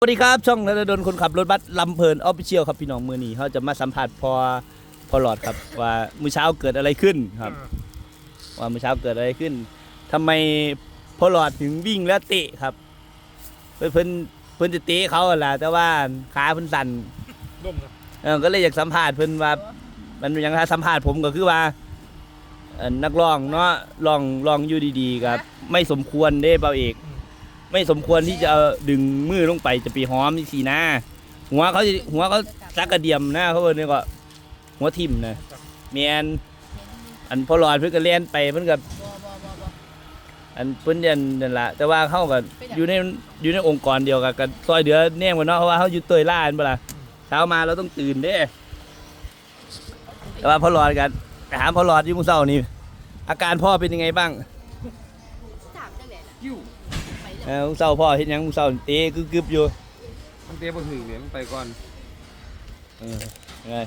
สวัสดีครับ ช่องนรดลคนขับรถบัสลำเพลินออฟฟิเชียลครับพี่น้องมือนี้เขาจะมาสัมผัสพอพอหลอดครับ ว่ามื้อเช้าเกิดอะไรขึ้นครับ ว่ามื้อเช้าเกิดอะไรขึ้นทำไมพอหลอดถึงวิ่งแล้วเตะครับ เพิ่นเพิ่นเพิ่นจะเตะเขาแหละแต่ว่าขาเพิ่นสั่นร่มนะเออก็เลยอยากสัมภาษณ์เพิ่นว่า มันยังถ้าสัมภาษณ์ผมก็คือว่าเอ่อนักร้องเนาะลองลองอยู่ดีๆครับ ไม่สมควรเด้เบาเอก ไม่สมควรที่จะดึงมือลงไปจะไปหอมสีหน้าหัวเขาสิหัวเขาซักกระเดียมหน้าเขาเนี่ยก็หัวทิ่มนะเมียนอันพอหลอดเพิ่นก็เล่นไปเพิ่นกับอันเพิ่นยันนั่นละแต่ว่าเขาก็อยู่ในอยู่ในองค์กรเดียวกับกันซอยเดือแน่งกันเนาะเพราะว่าเขาอยู่เตยล่าอันเปล่าเช้ามาเราต้องตื่นเด้แต่ว่าพอหลอดกันถามพอหลอดอยี่มุเศร้านี่อาการพ่อเป็นยังไงบ้าง เลยเออมุเศร้าพ่อเห็นยังมุเศร้าเตะกึบๆอยู่มันเตะบนถึงเนี่ยมันไปก่อนเออยังไง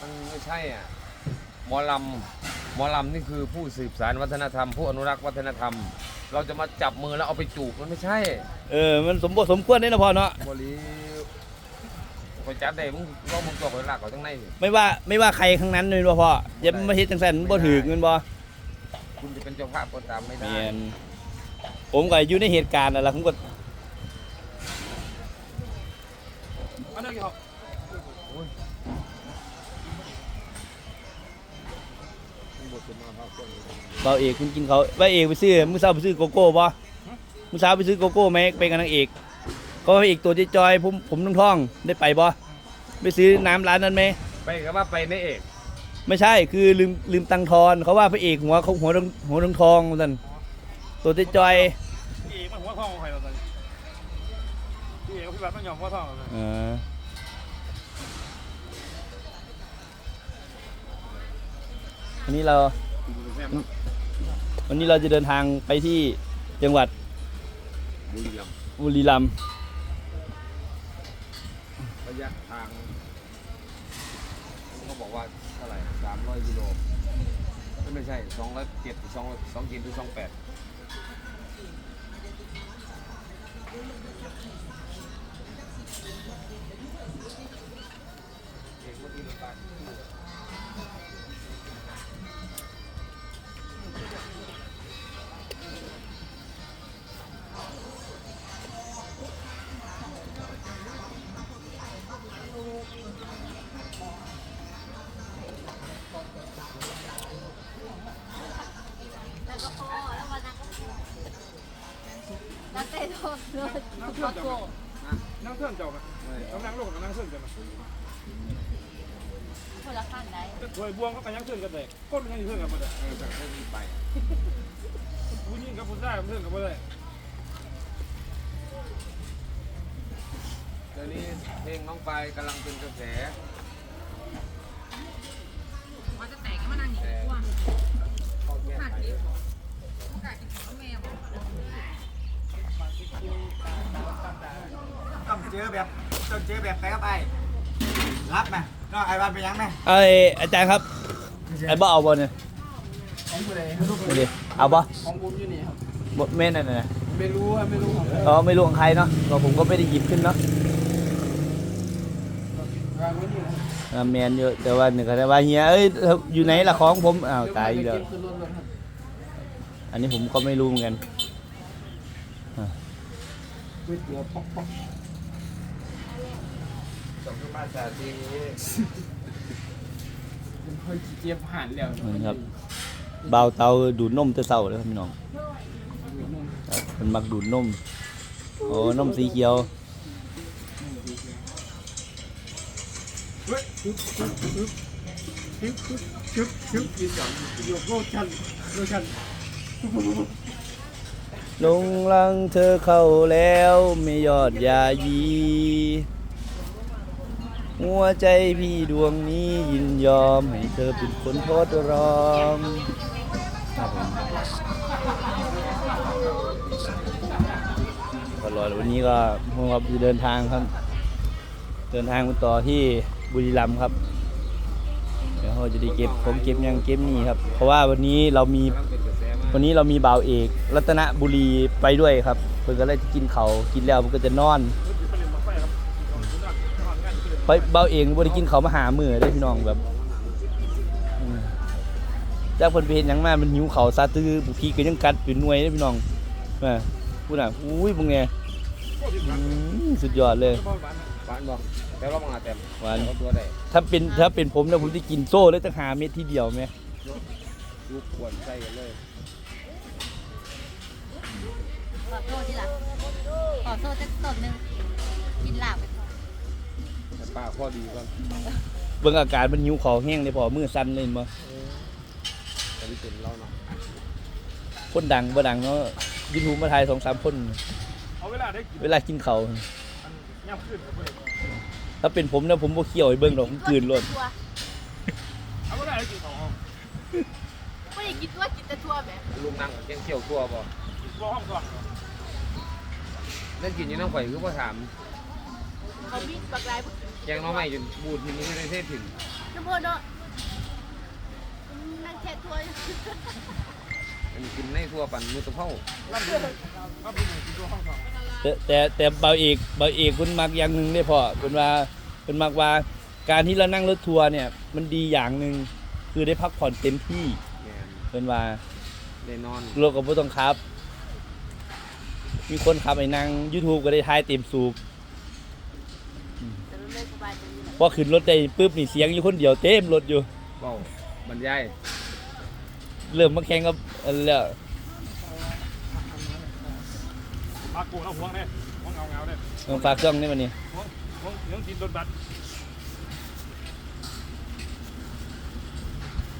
มันไม่ใช่อะหมอลำหมอลำนี่คือผู้สืบสานวัฒนธรรม ผู้อนุรักษ์วัฒนธรรม เราจะมาจับมือแล้วเอาไปจูบมันไม่ใช่เออมันสมบูรณ์สมควรได้นะพ่อเนาะบริไปจับได้มึงลองมึงตัวคนหลักเขาทั้งในสิไม่ว่าไม่ว่าใครข้างนั้นเลยว่าพ่ออย่ามาเฮ็ดจังซั่นบ่ถือเงินบ่คุณจะเป็นเจ้าภาพก็ตามไม่ได้เมียน ผมก็อยู่ในเหตุการณ์นั่นล่ะผมก็อันนี้เขาเบาเอกคุณกินเขาเบาเอกไปซื้อมื้อเช้าไปซื้อโกโก้บ่มื้อเช้าไปซื้อโกโก้ไหมไปกับนางเอก ก็พระเอกตัวจอยๆผมผมท้องๆได้ไปบ่ไปซื้อน้ำร้านนั้นไหมไปกับว่าไปในเอก ไม่ใช่คือลืมลืมตังค์ทอนเขาว่าพระเอกหัวเขาหัวทองหัวทองทองนั่น ตัวจอยพี่เอกมันหัวทองของใครเราตอนนี้พี่เอกกับพี่แบบต้องยอมหัวทองเราเลยๆเออวันนี้เรา วันนี้เราจะเดินทางไปที่จังหวัดบุรีรัมย์บุรีรัมย์ระยะทางเขาบอกว่าเท่าไหร่สามร้อยกิโลไม่ใช่สองร้อยเจ็ดสองสองกินหรือสองแปด แล้ว นโดนโดนโกนั่งเพื่อนเจ้ากันต้องนั่งลงกับนั่งเพื่อนกันนะคนละข้างได้ถวยบวงก็ไปนั่งเพื่อนกันเลยก้นยังเพื่อนกันมาเลยเออจากเรื่องนี้ไปผู้หญิงกับผู้ชายเพื่อนกันมาเลยเดี๋ยวนี้เพลงน้องไปกำลังเป็นกระแส แบบต้องเจอแบบไปครับไอ้รับไหมน้องไอ้บ้านไปยังไหมไอยอาจารย์ครับไอ้บ่เอาบ่เนี่ยของผู้ใดนี่ดิเอาบ่ของผมอยู่นี่ครับบ่แม่นนั่นน่ะไม่รู้ครับไม่รู้ของอ๋อไม่รู้ของใครเนาะเราผมก็ไม่ได้หยิบขึ้นเนาะวางไว้นี่นะอ่าแมนเยอะแต่ว่าหนึ่งก็ได้ว่าเฮียเอ้ยอยู่ไหนล่ะของผมอ้าวตายอีกแล้วเก็บขึ้นรถเลยครับอันนี้ผมก็ไม่รู้เหมือนกันก๋วยเตี๋ยวป๊อก ป๊อกสองขึ้นมาสาทีผมเคยเจี๊ยบผ่านแล้วนี่ครับ เบาเตาดูดนมแต่เศร้าเลยครับพี่น้องครับมันมักดูดนมโอ้นมสีเขียวชึบชึบชึบชึบยืนสองยกโลชันโลชันลงลังเธอเข้าแล้วไม่ยอดยายี หัวใจพี่ดวงนี้ยินยอมให้เธอเป็นคนทดรองครับผมตลอดวันนี้ก็ผมกับจะเดินทางครับ เดินทางไปต่อที่บุรีรัมย์ครับเดี๋ยวเราจะได้เก็บผมเก็บยังเก็บนี่ครับ เพราะว่าวันนี้เรามีวันนี้เรามีบ่าวเอก รัตนบุรีไปด้วยครับเพื่อนก็เลยกินเขากินแล้วเพื่อนก็จะนอน ไปเรียนบไปเบาเองบ่ได้กินเขาวมาหามื้อเด้อพี่น้องแบบอืมจากเพิ่นไปเฮ็ดหยังมามันหิวเขาวซาตื้อบุพีก็ยังกัดเป็นหน่วยเด้อพี่น้องแม่พูดน่ะอุ้ยพวกเนี้ยอืมสุดยอดเลยหวานบ่แต่เราบังอาจแต่หวานเอาตัวได้ถ้าเป็นถ้าเป็นผมนะผมจะกินโซ่เลยตั้งหาเม็ดทีเดียวไหมลูกขวนใส่กันเลยขอโทษทีหลังขอโทษจะตนหนึ่งกินลาบไปก่อนแต่ปากข้อดีก่อนเบิ่งอาการมันหิวเขาวแห้งเลยพอมือสั่นเลยมั้แต่ที่เป็นเราเนาะคนดังบ่ดังเนาะยูทูบมาถ่ายสองสามคน เอาเวลาได้กินเวลากินเขาวย่ำขึ้นครับเพื่อนถ้าเป็นผมนะผมบ่เคี่ยวให้เบิ่งดอกผมกลืนล้วนตัวเอาเวลาได้กินของไม่ได้กินตัวกินแต่ทั่วแบบลูกนั่งเกี่ยวเกี่ยวตัวบ่รอห้องก่อนเล่นกินอยู่น้ำข่อยคือพ่อถาม เขาบินบักลายแกงหน้องใหม่จนบูดทีนี้ไม่ได้เทศถึงน้ำพอเนาะนั่งแค่ทั่วอันนี้กินในทั่วปั่นมือตะเภาครับพี่หนึ่งกินตัวห้องก่อนแต่แต่แต่เบาเอกเบาเอกเพิ่นมักอย่างหนึงได้พอเพิ่นว่าเพิ่นมักว่าการที่เรานั่งรถทัวร์เนี่ย มันดีอย่างหนึงคือได้พักผ่อนเต็มที่แม่นเพิ่นว่าได้นอนรถก็บ่ต้องขับ มีคนขับไอ้นั่ง YouTube ก็ได้ถ่ายเต็มสูบ แต่มันไม่สบายตรงนี้แหละ พอขึ้นรถได้ปุ๊บนี่เสียงอยู่คนเดียวเต็มรถอยู่ เบ้าบรรยายเริ่มมาแข่งกับอันแล้วปากกูแล้วห่วงเนี่ยห่วงเงาเงาเนี่ยมาฝากช่องนี่วันนี้ห่วงห่วงเรื่องกินโดนบัตร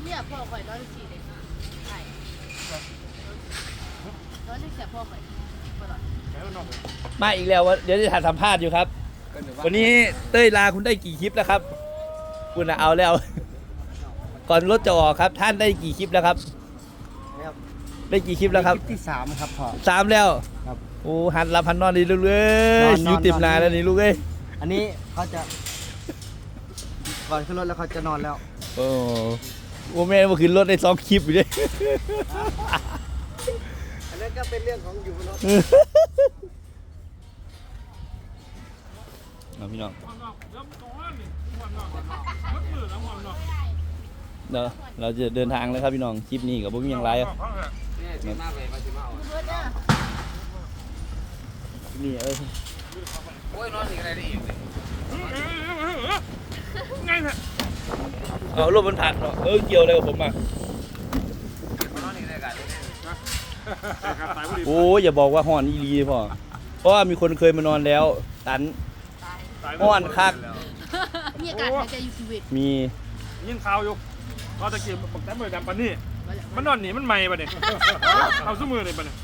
เนี่ยพ่อข่อยนอนสี่เด็กใช่นอนได้แค่พ่อข่อยตลอดแค่นอกมาอีกแล้ววะเดี๋ยวจะถ่ายสัมภาษณ์อยู่ครับก็นึก วันนี้เต้ยลาคุณได้กี่คลิปแล้วครับ คุณน่ะเอาแล้ว ก่อนรถจะออกครับ ท่านได้กี่คลิปแล้วครับครับได้กี่คลิปแล้วครับลิปที่สามครับพ่อ สามแล้วครับ โอ้หันรับพันนอนดีลูกเอ้นยอนนอน อยู่เต็มนอนนาแล้วนี่ลูกเอ้ยอันนี้เขาจะ ก่อนขึ้นรถแล้วเขาจะนอนแล้ว โอ้โอ้แม่มาขึ้นรถได้สองคลิปอยู่เลยอันนั้นก็เป็นเรื่องของอยู่บนรถ เอาพี่น้องเริ่มตรงนั้นนี่ห่วงนอกมัดมือแล้วห่วงนอกเดี๋ยวเราจะเดินทางแล้วครับพี่น้องคลิปนี้กับผมย่างไรอะนี่สิมาไปมาสิมาเอาอนเนี่ยนี่เอ้ยโอ้ยนอนอีกอะไรได้อีกเลยไงเนี่ยเอารถมันผ่านเนาะเออเกี่ยวอะไรกับผมอะโอ้ยอย่าบอกว่าห่อนอีหลีพ่อเพราะว่ามีคนเคยมานอนแล้ว ตัน อ้วนคักมีอากาศหายใจอยู่ชีวิตมียิ่งข่าวอยู่เราจะกินปักแต่มือดำปันนี่มันนอนหนีมันใหม่ปะเนี่ยเอาซุ้มือเลยปะเนี่ย